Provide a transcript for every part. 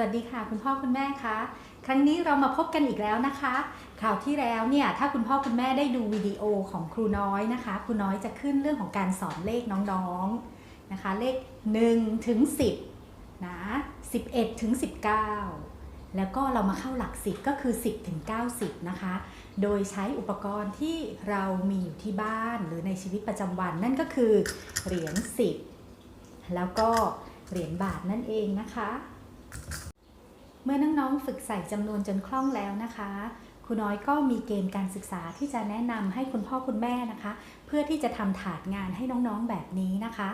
วัสดีค่ะ คุณพ่อคุณแม่คะครั้งนี้เรามาพบกันอีกแล้วนะคะคราวที่แล้วเนี่ยถ้าคุณพ่อคุณแม่ได้ดูวิดีโอของครูน้อยนะคะ ครูน้อยจะขึ้นเรื่องของการสอนเลขน้องๆนะคะ เลข1ถึง10นะ11ถึง19 แล้วก็เรามาเข้าหลัก 10 ก็คือ 10ถึง90 นะคะ โดยใช้อุปกรณ์ที่เรามีอยู่ที่บ้านหรือในชีวิตประจำวัน นั่นก็คือเหรียญ10 แล้วก็เหรียญบาทนั่นเองนะคะ มื่อน้องๆฝึกใส่จำนวนจนคล่องแล้วนะคะครูน้อยก็มีเกณฑ์การศึกษาที่จะแนะนำให้คุณพ่อคุณแม่นะคะ เพื่อที่จะทำถาดงานให้น้องๆแบบนี้นะคะ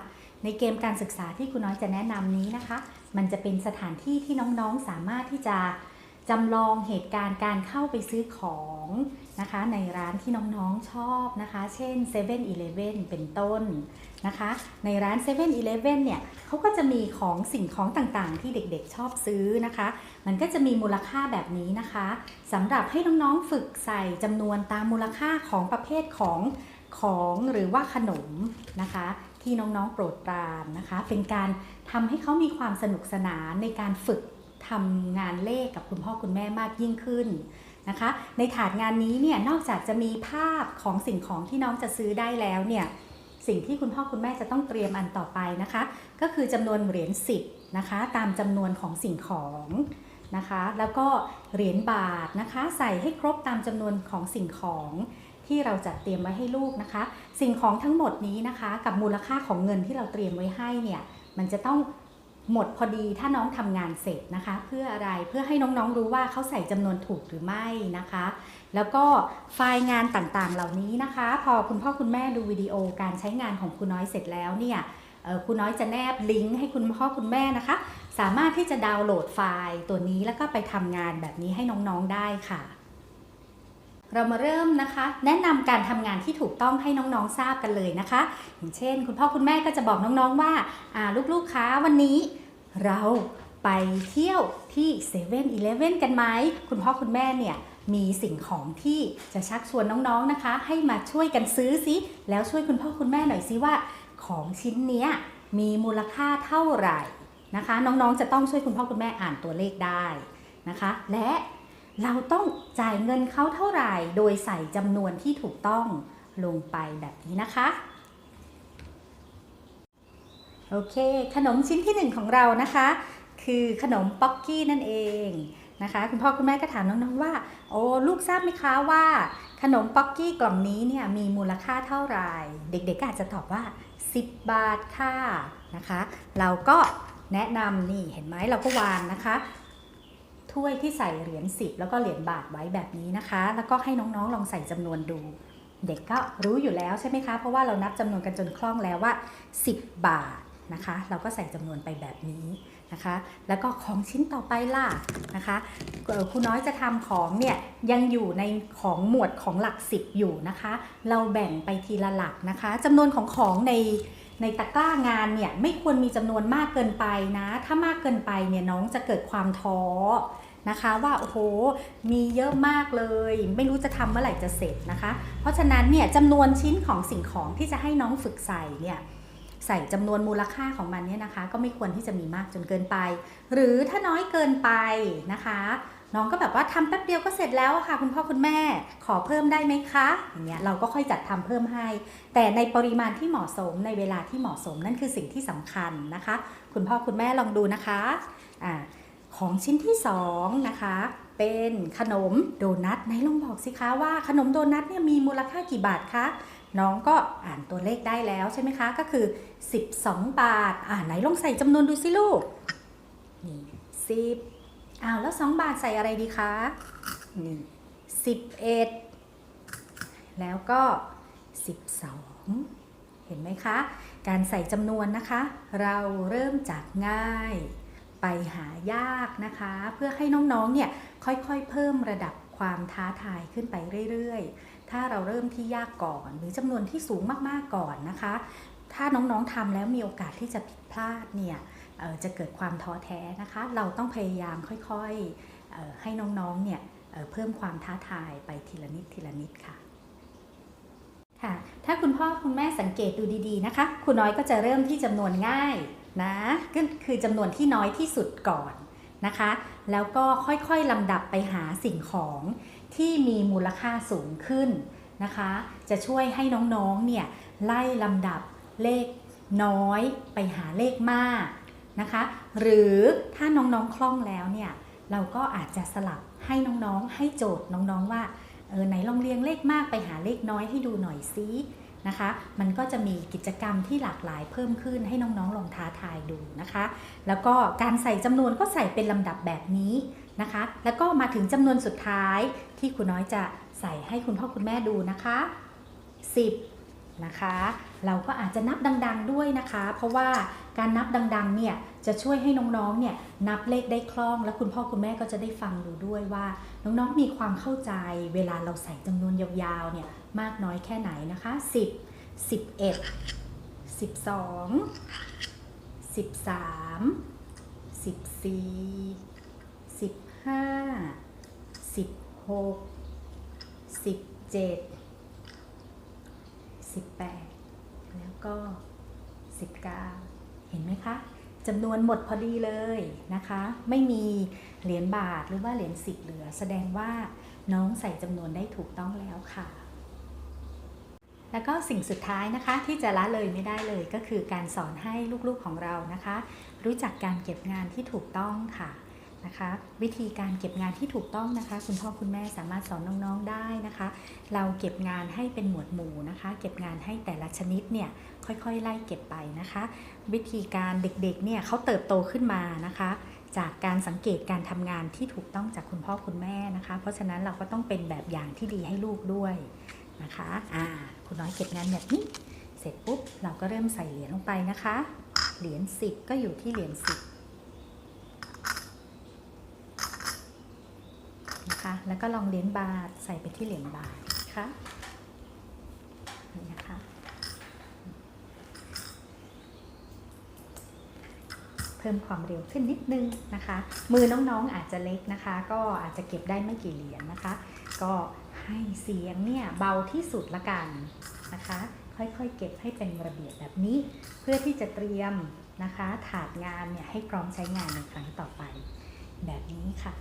ในเกมการศึกษาที่ครูน้อยจะแนะนำนี้นะคะ มันจะเป็นสถานที่ที่น้องๆสามารถที่จะ จำลองเหตุการณ์การเข้าไปซื้อของนะคะในร้านที่น้องๆชอบนะคะ เช่น7 e เ e ่ e อเป็นต้นนะคะ ในร้าน7 e เ e ่ e เนี่ยเขาก็จะมีของสิ่งของต่างๆ ที่เด็กๆชอบซื้อนะคะ มันก็จะมีมูลค่าแบบนี้นะคะสำหรับให้น้องๆฝึกใส่จำนวนตามมูลค่าของประเภทของของหรือว่าขนมนะคะ ที่น้องๆโปรดปรานนะคะ เป็นการทำให้เขามีความสนุกสนานในการฝึก ทำงานเลขกับคุณพ่อคุณแม่มากยิ่งขึ้นนะคะ ในถาดงานนี้เนี่ยนอกจากจะมีภาพของสิ่งของที่น้องจะซื้อได้แล้วเนี่ยสิ่งที่คุณพ่อคุณแม่จะต้องเตรียมอันต่อไปนะคะ ก็คือจำนวนเหรียญ10นะคะ ตามจำนวนของสิ่งของนะคะ แล้วก็เหรียญบาทนะคะ ใส่ให้ครบตามจำนวนของสิ่งของที่เราจัดเตรียมไว้ให้ลูกนะคะ สิ่งของทั้งหมดนี้นะคะ กับมูลค่าของเงินที่เราเตรียมไว้ให้เนี่ยมันจะต้อง หมดพอดีถ้าน้องทำงานเสร็จนะคะ เพื่ออะไรเพื่อให้น้องๆรู้ว่าเขาใส่จำนวนถูกหรือไม่นะคะ แล้วก็ไฟล์งานต่างๆเหล่านี้นะคะ พอคุณพ่อคุณแม่ดูวิดีโอการใช้งานของครูน้อยเสร็จแล้วเนี่ยครูน้อยจะแนบลิงก์ให้คุณพ่อคุณแม่นะคะ สามารถที่จะดาวน์โหลดไฟล์ตัวนี้แล้วก็ไปทำงานแบบนี้ให้น้องๆได้ค่ะ เรามาเริ่มนะคะ แนะนำการทำงานที่ถูกต้องให้น้องๆทราบกันเลยนะคะ อย่างเช่น คุณพ่อคุณแม่ก็จะบอกน้องๆว่าอ่าลูกๆคะวันนี้เราไปเที่ยวที่7 e เ e ่ e อกันไหมคุณพ่อคุณแม่เนี่ยมีสิ่งของที่จะชักชวนน้องๆนะคะ ให้มาช่วยกันซื้อซิแล้วช่วยคุณพ่อคุณแม่หน่อยซิว่า ของชิ้นเนี้ยมีมูลค่าเท่าไหร่นะคะ น้องๆจะต้องช่วยคุณพ่อคุณแม่อ่านตัวเลขได้นะคะ และ เราต้องจ่ายเงินเขาเท่าไหร่ โดยใส่จำนวนที่ถูกต้องลงไปแบบนี้นะคะ โอเค ขนมชิ้นที่หนึ่งของเรานะคะ คือขนมป๊อกกี้นั่นเองนะคะ คุณพ่อคุณแม่ก็ถามน้องๆว่า โอ้ลูกทราบไหมคะว่า ขนมป๊อกกี้กล่องนี้เนี่ยมีมูลค่าเท่าไหร่ เด็กๆก็อาจจะตอบว่า 10 บาทค่ะนะคะ เราก็แนะนำนี่เห็นไหมเราก็วางนะคะ ถ้วยที่ใส่เหรียญ10 แล้วก็เหรียญบาทไว้แบบนี้นะคะ แล้วก็ให้น้องๆลองใส่จำนวนดู เด็กก็รู้อยู่แล้วใช่ไหมคะ เพราะว่าเรานับจำนวนกันจนคล่องแล้วว่า 10 บาทนะคะ เราก็ใส่จำนวนไปแบบนี้นะคะ แล้วก็ของชิ้นต่อไปล่ะนะคะครูน้อยจะทำของเนี่ยยังอยู่ในของหมวดของหลัก 10 อยู่นะคะ เราแบ่งไปทีละหลักนะคะจำนวนของของใน ในตะกร้างานเนี่ยไม่ควรมีจำนวนมากเกินไปนะ ถ้ามากเกินไปเนี่ยน้องจะเกิดความท้อนะคะว่าโอ้โหมีเยอะมากเลย ไม่รู้จะทำเมื่อไหร่จะเสร็จนะคะ เพราะฉะนั้นเนี่ยจำนวนชิ้นของสิ่งของที่จะให้น้องฝึกใส่เนี่ยใส่จำนวนมูลค่าของมันเนี่ยนะคะ ก็ไม่ควรที่จะมีมากจนเกินไป หรือถ้าน้อยเกินไปนะคะ น้องก็แบบว่าทำแป๊บเดียวก็เสร็จแล้วค่ะ คุณพ่อคุณแม่ขอเพิ่มได้ไหมคะอย่างเงี้ยเราก็ค่อยจัดทำเพิ่มให้ แต่ในปริมาณที่เหมาะสมในเวลาที่เหมาะสมนั่นคือสิ่งที่สำคัญนะคะ คุณพ่อคุณแม่ลองดูนะคะอ่าของชิ้นที่สองนะคะเป็นขนมโดนัทไหนลองบอกสิคะว่าขนมโดนัทเนี่ยมีมูลค่ากี่บาทคะน้องก็อ่านตัวเลขได้แล้วใช่ไหมคะ ก็คือ 12 บาท อ่าไหนลองใส่จำนวนดูสิลูกนี่สิบ อ้าวแล้ว2บาทใส่อะไรดีคะนี่สิบเอ็ดแล้วก็12เห็นไหมคะ การใส่จำนวนนะคะ เราเริ่มจากง่ายไปหายากนะคะ เพื่อให้น้องๆเนี่ยค่อยๆ เพิ่มระดับความท้าทายขึ้นไปเรื่อยๆ ถ้าเราเริ่มที่ยากก่อน หรือจำนวนที่สูงมากๆก่อนนะคะ ถ้าน้องๆทำแล้วมีโอกาสที่จะผิดพลาดเนี่ยเอ่อ จะเกิดความท้อแท้นะคะ เราต้องพยายามค่อยๆให้น้องๆเนี่ยเอ่อเพิ่มความท้าทายไปทีละนิดทีละนิดค่ะค่ะ ถ้าคุณพ่อคุณแม่สังเกตดูดีๆนะคะคุณน้อยก็จะเริ่มที่จำนวนง่ายนะก็คือจำนวนที่น้อยที่สุดก่อนนะคะ แล้วก็ค่อยๆลำดับไปหาสิ่งของที่มีมูลค่าสูงขึ้นนะคะ จะช่วยให้น้องๆเนี่ยไล่ลำดับเลขน้อยไปหาเลขมาก นะคะ หรือถ้าน้องๆคล่องแล้วเนี่ยเราก็อาจจะสลับให้น้องๆ ให้โจทย์น้องๆว่าเออไหนลองเรียงเลขมากไปหาเลขน้อยให้ดูหน่อยซินะคะ มันก็จะมีกิจกรรมที่หลากหลายเพิ่มขึ้นให้น้องๆลองท้าทายดูนะคะ แล้วก็การใส่จำนวนก็ใส่เป็นลำดับแบบนี้นะคะ แล้วก็มาถึงจำนวนสุดท้ายที่คุณน้อยจะใส่ให้คุณพ่อคุณแม่ดูนะคะ 10 นะคะ เราก็อาจจะนับดัง ๆ ด้วยนะคะ เพราะว่าการนับดัง ๆ เนี่ยจะช่วยให้น้องๆ เนี่ยนับเลขได้คล่อง และคุณพ่อคุณแม่ก็จะได้ฟังดูด้วยว่า น้องๆ มีความเข้าใจ เวลาเราใส่จำนวนยาวๆ เนี่ยมากน้อยแค่ไหนนะคะ 10 11 12 13 14 15 16 17 18 แล้วก็ 19 เห็นไหมคะจำนวนหมดพอดีเลยนะคะ ไม่มีเหรียญบาทหรือว่าเหรียญสิบเหลือ แสดงว่าน้องใส่จำนวนได้ถูกต้องแล้วค่ะ แล้วก็สิ่งสุดท้ายนะคะที่จะละเลยไม่ได้เลยก็คือการสอนให้ลูกๆของเรานะคะ รู้จักการเก็บงานที่ถูกต้องค่ะ นะคะ วิธีการเก็บงานที่ถูกต้องนะคะ คุณพ่อคุณแม่สามารถสอนน้องๆได้นะคะ เราเก็บงานให้เป็นหมวดหมู่นะคะ เก็บงานให้แต่ละชนิดเนี่ยค่อยๆ ไล่เก็บไปนะคะ วิธีการเด็กๆเนี่ยเขาเติบโตขึ้นมานะคะ จากการสังเกตการทำงานที่ถูกต้องจากคุณพ่อคุณแม่นะคะ เพราะฉะนั้นเราก็ต้องเป็นแบบอย่างที่ดีให้ลูกด้วยนะคะอ่าคุณน้อยเก็บงานแบบนี้เสร็จปุ๊บเราก็เริ่มใส่เหรียญลงไปนะคะ เหรียญ10 ก็อยู่ที่เหรียญ10 นะคะ แล้วก็ลองเหรียญบาทใส่ไปที่เหรียญบาทนะคะนี่นะคะเพิ่มความเร็วขึ้นนิดนึงนะคะ มือน้องๆอาจจะเล็กนะคะ ก็อาจจะเก็บได้ไม่กี่เหรียญนะคะ ก็ให้เสียงเนี่ยเบาที่สุดละกันนะคะ ค่อยๆเก็บให้เป็นระเบียบแบบนี้ เพื่อที่จะเตรียมนะคะ ถาดงานเนี่ยให้พร้อมใช้งานในครั้งต่อไป แบบนี้ค่ะ